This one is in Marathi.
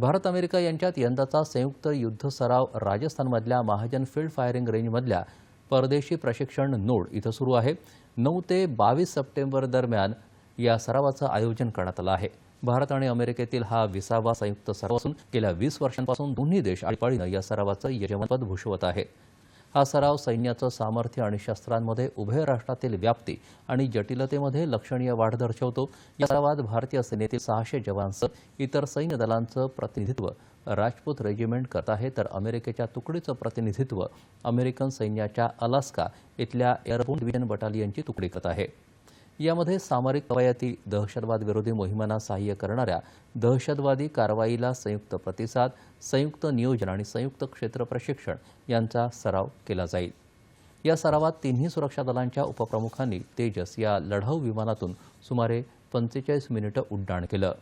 भारत अमेरिका यांच्यात यंदाचा संयुक्त युद्ध सराव राजस्थानमधल्या महाजन फील्ड फायरिंग रेंजमधल्या परदेशी प्रशिक्षण नोड इथं सुरू आहे. नऊ ते बावीस सप्टेंबर दरम्यान या सरावाचं आयोजन करण्यात आलं आहे. भारत आणि अमेरिकेतील हा विसावा संयुक्त सराव असून गेल्या वीस वर्षांपासून दोन्ही देश आळीपाळीनं या सरावाचं यजमानपद भूषवत आहेत हा सराव सैन्याचं सामर्थ्य आणि शस्त्रांमध्ये उभय राष्ट्रातील व्याप्ती आणि जटिलतेमध्ये लक्षणीय वाढ दर्शवतो. या सरावात भारतीय सेनेतील सहाशे जवानसह इतर सैन्य दलांचं प्रतिनिधित्व राजपूत रेजिमेंट करत आहे. तर अमेरिकेच्या तुकडीचं प्रतिनिधित्व अमेरिकन सैन्याच्या अलास्का इथल्या एअरबोन डिव्हिजन बटालियनची तुकडी करत आहे. यामध्ये सामरिक कवायती दहशतवाद विरोधी मोहिमांना सहाय्य करणाऱ्या दहशतवादी कारवाईला संयुक्त प्रतिसाद संयुक्त नियोजन आणि संयुक्त क्षेत्र प्रशिक्षण यांचा सराव केला जाईल. या सरावात तिन्ही सुरक्षा दलांच्या उपप्रमुखांनी तेजस या लढाऊ विमानातून सुमारे पंचेचाळीस मिनिटं उड्डाण केलं.